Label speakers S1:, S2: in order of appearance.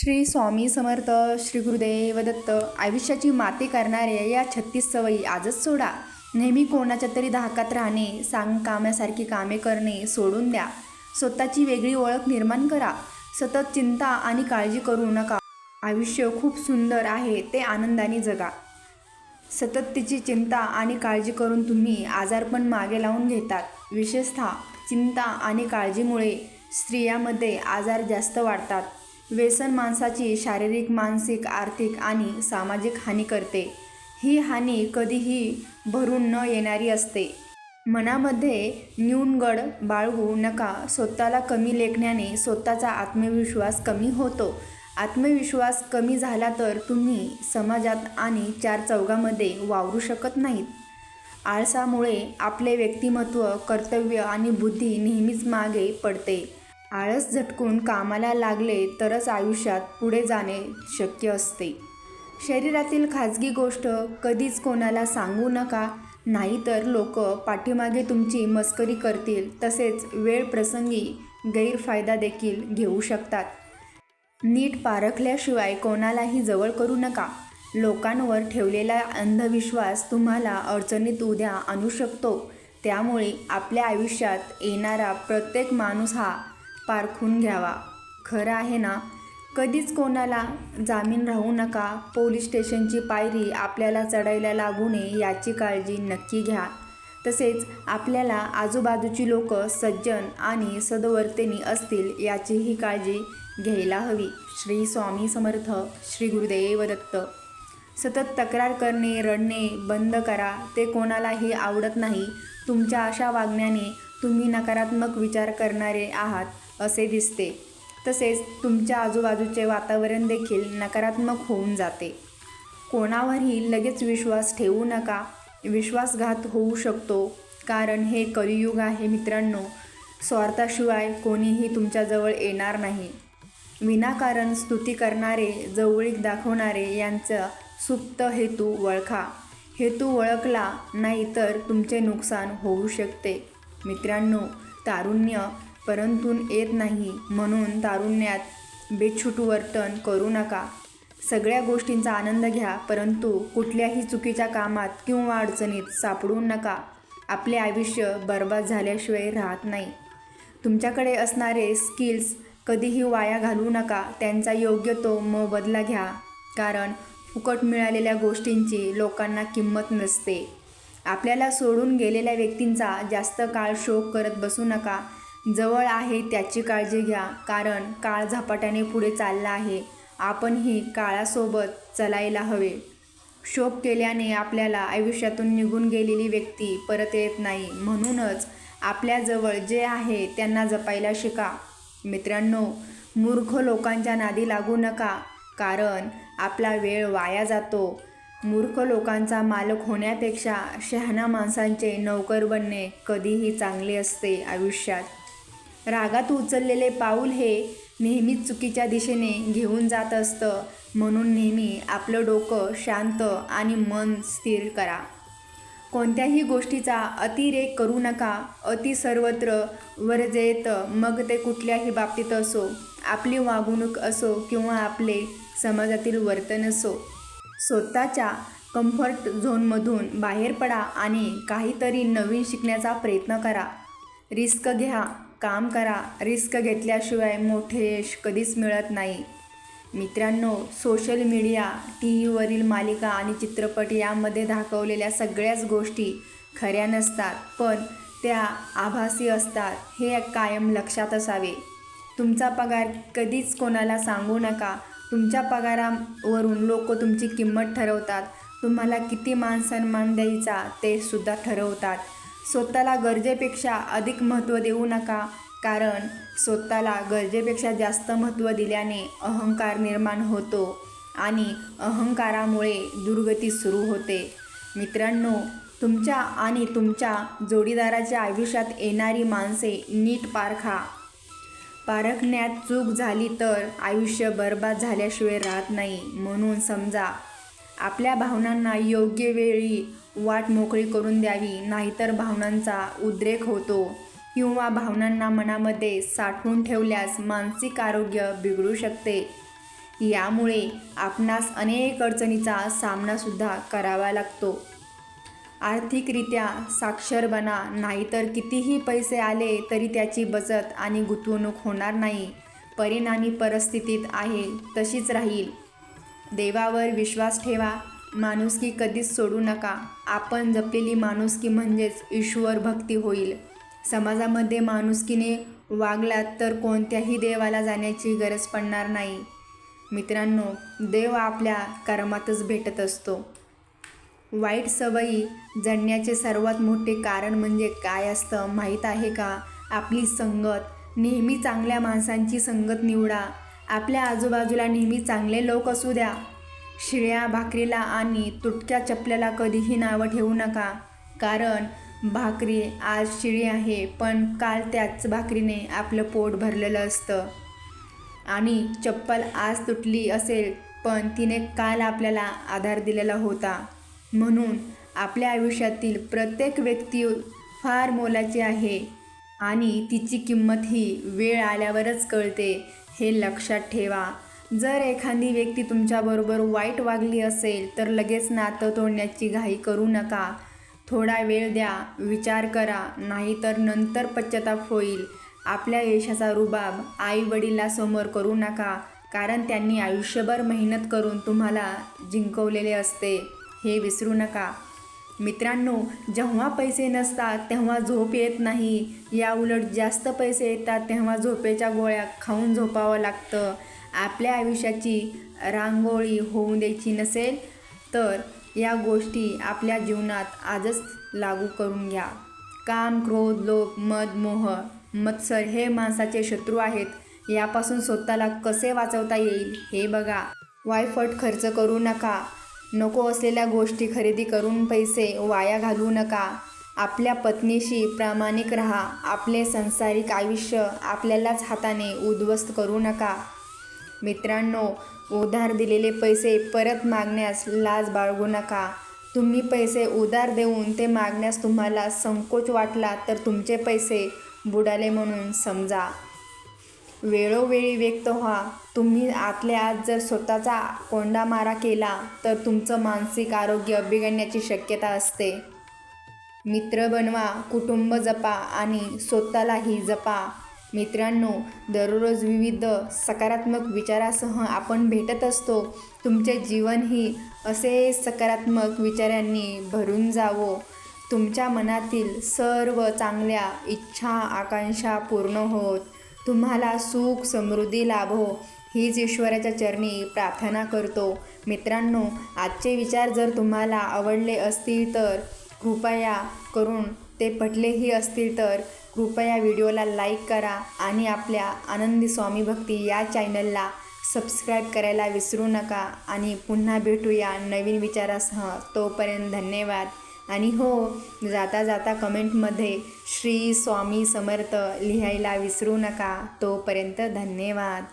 S1: श्री स्वामी समर्थ श्री गुरुदेव दत्त. आयुष्याची माती करणाऱ्या या छत्तीस सवयी आजच सोडा. नेहमी कोणाच्या तरी धाकात राहणे सांग कामासारखी कामे करणे सोडून द्या. स्वतःची वेगळी ओळख निर्माण करा. सतत चिंता आणि काळजी करू नका. आयुष्य खूप सुंदर आहे ते आनंदाने जगा. सतत तिची चिंता आणि काळजी करून तुम्ही आजारपण मागे लावून घेतात. विशेषतः चिंता आणि काळजीमुळे स्त्रियामध्ये आजार जास्त वाढतात. व्यसन माणसाची शारीरिक मानसिक आर्थिक आणि सामाजिक हानी करते. ही हानी कधीही भरून न येणारी असते. मनामध्ये न्यूनगड बाळगू नका. स्वतःला कमी लेखण्याने स्वतःचा आत्मविश्वास कमी होतो. आत्मविश्वास कमी झाला तर तुम्ही समाजात आणि चार चौघामध्ये वावरू शकत नाहीत. आळसामुळे आपले व्यक्तिमत्व कर्तव्य आणि बुद्धी नेहमीच मागे पडते. आळस झटकून कामाला लागले तरच आयुष्यात पुढे जाणे शक्य असते. शरीरातील खाजगी गोष्ट कधीच कोणाला सांगू नका नाहीतर लोक पाठीमागे तुमची मस्करी करतील तसेच वेळ प्रसंगी गैरफायदा देखील घेऊ शकतात. नीट पारखल्याशिवाय कोणालाही जवळ करू नका. लोकांवर ठेवलेला अंधविश्वास तुम्हाला अडचणीत उद्या आणू शकतो. त्यामुळे आपल्या आयुष्यात येणारा प्रत्येक माणूस हा पारखून घ्यावा. खरं आहे ना? कधीच कोणाला जामीन राहू नका. पोलीस स्टेशनची पायरी आपल्याला चढायला लागू नये याची काळजी नक्की घ्या. तसेच आपल्याला आजूबाजूची लोक सज्जन आणि सदवर्तेनी असतील याचीही काळजी घ्यायला हवी. श्री स्वामी समर्थ श्री गुरुदेव दत्त. सतत तक्रार करणे रडणे बंद करा. ते कोणालाही आवडत नाही. तुमच्या अशा वागण्याने तुम्ही नकारात्मक विचार करणारे आहात. असे दिसते. तसेच तुमच्या आजूबाजूचे वातावरण देखील नकारात्मक होऊन जाते. कोणावरही लगेच विश्वास ठेवू नका. विश्वासघात होऊ शकतो. कारण हे कलियुग आहे मित्रांनो. स्वार्थाशिवाय कोणीही तुमच्याजवळ येणार नाही. विनाकारण स्तुती करणारे जवळीक दाखवणारे यांचा सुप्त हेतू ओळखा हेतू ओळखला नाही तर तुमचे नुकसान होऊ शकते. मित्रांनो तारुण्य परंतु येत नाही म्हणून तारुण्यात बेछूट वर्तन करू नका. सगळ्या गोष्टींचा आनंद घ्या परंतु कुठल्याही चुकीच्या कामात किंवा अडचणीत सापडू नका. आपले आयुष्य बर्बाद झाल्याशिवाय राहत नाही. तुमच्याकडे असणारे स्किल्स कधीही वाया घालवू नका. त्यांचा योग्य तो मोबदला घ्या. कारण फुकट मिळालेल्या गोष्टींची लोकांना किंमत नसते. आपल्याला सोडून गेलेल्या व्यक्तींचा जास्त काळ शोक करत बसू नका. जवळ आहे त्याची काळजी घ्या कारण काळ झपाट्याने पुढे चालला आहे. आपणही काळासोबत चलायला हवे. शोक केल्याने आपल्याला आयुष्यातून निघून गेलेली व्यक्ती परत येत नाही. म्हणूनच आपल्याजवळ जे आहे त्यांना जपायला शिका. मित्रांनो मूर्ख लोकांच्या नादी लागू नका कारण आपला वेळ वाया जातो. मूर्ख लोकांचा मालक होण्यापेक्षा शहाणा माणसांचे नोकर बनणे कधीही चांगले असते आयुष्यात. रागात उचललेले पाऊल हे नेहमीच चुकीच्या दिशेने घेऊन जात असतं. म्हणून नेहमी आपलं डोकं शांत आणि मन स्थिर करा. कोणत्याही गोष्टीचा अतिरेक करू नका. अति सर्वत्र वर्जेत मग ते कुठल्याही बाबतीत असो. आपली वागणूक असो किंवा आपले समाजातील वर्तन असो. स्वतःच्या कम्फर्ट झोनमधून बाहेर पडा आणि काहीतरी नवीन शिकण्याचा प्रयत्न करा. रिस्क घ्या. काम करा. रिस्क घेतल्याशिवाय मोठे यश कधीच मिळत नाही. मित्रांनो सोशल मीडिया टी व्हीवरील मालिका आणि चित्रपट यामध्ये दाखवलेल्या सगळ्याच गोष्टी खऱ्या नसतात पण त्या आभासी असतात हे कायम लक्षात असावे. तुमचा पगार कधीच कोणाला सांगू नका. तुमच्या पगारावरून लोक तुमची किंमत ठरवतात. तुम्हाला किती मान सन्मान द्यायचा ते सुद्धा ठरवतात. स्वतःला गरजेपेक्षा अधिक महत्त्व देऊ नका. कारण स्वतःला गरजेपेक्षा जास्त महत्त्व दिल्याने अहंकार निर्माण होतो आणि अहंकारामुळे दुर्गती सुरू होते. मित्रांनो तुमच्या आणि तुमच्या जोडीदाराच्या आयुष्यात येणारी माणसे नीट पारखा पारखण्यात चूक झाली तर आयुष्य बर्बाद झाल्याशिवाय राहत नाही. म्हणून समजा आपल्या भावनांना योग्य वेळी वाट मोकळी करून द्यावी नाहीतर भावनांचा उद्रेक होतो किंवा भावनांना मनामध्ये साठवून ठेवल्यास मानसिक आरोग्य बिघडू शकते. यामुळे आपणास अनेक अडचणीचा सामनासुद्धा करावा लागतो. आर्थिकरित्या साक्षर बना नाहीतर कितीही पैसे आले तरी त्याची बचत आणि गुंतवणूक होणार नाही. परिणामी परिस्थितीत आहे तशीच राहील. देवावर विश्वास ठेवा. माणुसकी कधीच सोडू नका. आपण जपलेली माणुसकी म्हणजेच ईश्वर भक्ती होईल. समाजामध्ये माणुसकीने वागलात तर कोणत्याही देवाला जाण्याची गरज पडणार नाही. मित्रांनो देव आपल्या कर्मातच भेटत असतो. वाईट सवयी जडण्याचे सर्वात मोठे कारण म्हणजे काय असतं माहीत आहे का? आपली संगत. नेहमी चांगल्या माणसांची संगत निवडा. आपल्या आजूबाजूला नेहमी चांगले लोक असू द्या. शिळ्या भाकरीला आणि तुटक्या चपल्याला कधीही नावं ठेवू नका. कारण भाकरी आज शिळी आहे पण काल त्याच भाकरीने आपलं पोट भरलेलं असतं. आणि चप्पल आज तुटली असेल पण तिने काल आपल्याला आधार दिलेला होता. म्हणून आपल्या आयुष्यातील प्रत्येक व्यक्ती फार मोलाची आहे. आणि तिची किंमत ही वेळ आल्यावरच कळते. हे लक्षात ठेवा. जर एखादी व्यक्ती तुमच्याबरोबर वाईट वागली असेल तर लगेच नातं तोडण्याची घाई करू नका. थोडा वेळ द्या विचार करा नाहीतर नंतर पश्चाताप होईल. आपल्या यशाचा रुबाब आई वडिलासमोर करू नका कारण त्यांनी आयुष्यभर मेहनत करून तुम्हाला जिंकवलेले असते. हे विसरू नका. मित्रांनो जेव्हा पैसे नसतात तेव्हा झोप येत नाही. या उलट जास्त पैसे येतात तेव्हा झोपेच्या गोळ्या खाऊन झोपावं लागतं. आपल्या आयुष्याची रांगोळी होऊ द्यायची नसेल तर या गोष्टी आपल्या जीवनात आजच लागू करून घ्या. काम क्रोध लोभ मद मोह मत्सर हे माणसाचे शत्रू आहेत. यापासून स्वतःला कसे वाचवता येईल हे बघा. वायफट खर्च करू नका. नको असलेल्या गोष्टी खरेदी करून पैसे वाया घालवू नका. आपल्या पत्नीशी प्रामाणिक राहा. आपले संसारिक आयुष्य आपल्यालाच हाताने उद्ध्वस्त करू नका. मित्रांनो उधार दिलेले पैसे परत मागण्यास लाज बाळगू नका. तुम्ही पैसे उधार देऊन ते मागण्यास तुम्हाला संकोच वाटला तर तुमचे पैसे बुडाले म्हणून समजा. वेळोवेळी व्यक्त व्हा. तुम्ही आतल्या आत जर स्वतःचा कोंडामारा केला तर तुमचं मानसिक आरोग्य बिघडण्याची शक्यता असते. मित्र बनवा कुटुंब जपा आणि स्वतःलाही जपा. मित्रांनो दररोज विविध सकारात्मक विचारासह आपण भेटत असतो. तुमचे जीवनही असे सकारात्मक विचारांनी भरून जावो. तुमच्या मनातील सर्व चांगल्या इच्छा आकांक्षा पूर्ण होत. तुम्हाला सुख समृद्धी लाभो. हीच ईश्वराच्या चरणी प्रार्थना करतो. मित्रांनो आजचे विचार जर तुम्हाला आवडले असतील तर कृपया करून ते पटलेही असतील तर कृपया व्हिडिओला लाईक करा आणि आपल्या आनंदी स्वामी भक्ती या चॅनलला सबस्क्राईब करायला विसरू नका. आणि पुन्हा भेटूया नवीन विचारासह. तोपर्यंत धन्यवाद. आणि हो जाता जाता कमेंटमध्ये श्री स्वामी समर्थ लिहायला विसरू नका. तोपर्यंत धन्यवाद.